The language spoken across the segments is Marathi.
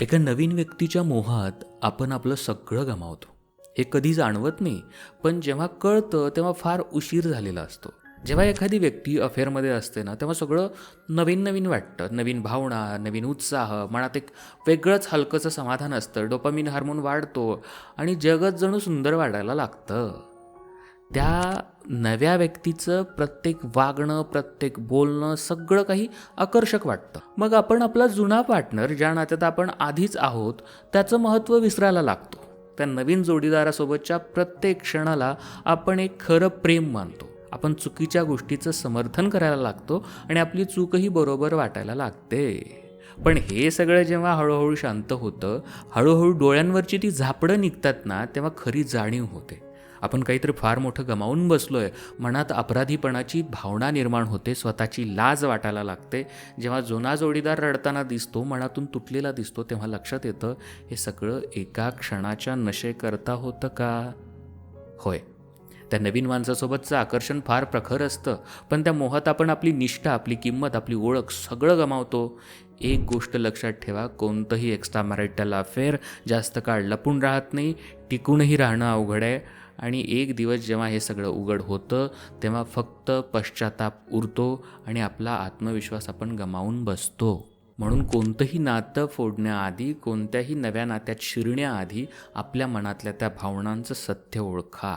एका नवीन व्यक्तीच्या मोहात आपण आपलं सगळं गमावतो. हे कधी जाणवत नाही पण जेव्हा कळतं तेव्हा फार उशीर झालेला असतो. जेव्हा एखादी व्यक्ती अफेअरमध्ये असते ना तेव्हा सगळं नवीन नवीन वाटतं. नवीन भावना नवीन उत्साह मनात एक वेगळंच हलकंचं समाधान असतं. डोपामिन हार्मोन वाढतो आणि जगत जणू सुंदर वाढायला लागतं. त्या नव्या व्यक्तीचं प्रत्येक वागणं प्रत्येक बोलणं सगळं काही आकर्षक वाटतं. मग आपण आपला जुना पार्टनर ज्या नात्यात आपण आधीच आहोत त्याचं महत्त्व विसरायला लागतो. त्या नवीन जोडीदारासोबतच्या प्रत्येक क्षणाला आपण एक खरं प्रेम मानतो. आपण चुकीच्या गोष्टीचं समर्थन करायला लागतो आणि आपली चूकही बरोबर वाटायला लागते. पण हे सगळं जेव्हा हळूहळू शांत होतं हळूहळू डोळ्यांवरची ती झापडं निघतात ना तेव्हा खरी जाणीव होते. आपण काहीतरी फार मोठं गमावून बसलो आहे मनात अपराधीपणाची भावना निर्माण होते स्वतःची लाज वाटायला लागते. जेव्हा जुना जोडीदार रडताना दिसतो मनातून तुटलेला दिसतो तेव्हा लक्षात येतं हे सगळं एका क्षणाच्या नशेकरता होतं का? होय. त्या नवीन माणसासोबतचं आकर्षण फार प्रखर असतं पण त्या मोहात आपण आपली निष्ठा आपली किंमत आपली ओळख सगळं गमावतो. एक गोष्ट लक्षात ठेवा कोणतंही एक्स्ट्रा मॅरिटल अफेअर जास्त काळ लपून राहत नाही टिकूनही राहणं अवघड आहे. आणि एक दिवस जेव्हा हे सगळं उघड होतं तेव्हा फक्त पश्चाताप उरतो आणि आपला आत्मविश्वास आपण गमावून बसतो. म्हणून कोणतंही नातं फोडण्याआधी कोणत्याही नव्या नात्यात शिरण्याआधी आपल्या मनातल्या त्या भावनांचं सत्य ओळखा.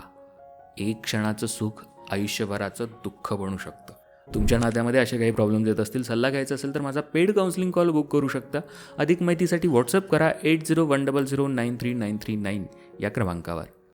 एक क्षणाचं सुख आयुष्यभराचं दुःख बनू शकतं. तुमच्या नात्यामध्ये असे काही प्रॉब्लेम्स येत असतील सल्ला घ्यायचा असेल तर माझा पेड काउन्सिलिंग कॉल बुक करू शकता. अधिक माहितीसाठी व्हॉट्सअप करा eight zero one double zero nine three nine three nine या क्रमांकावर.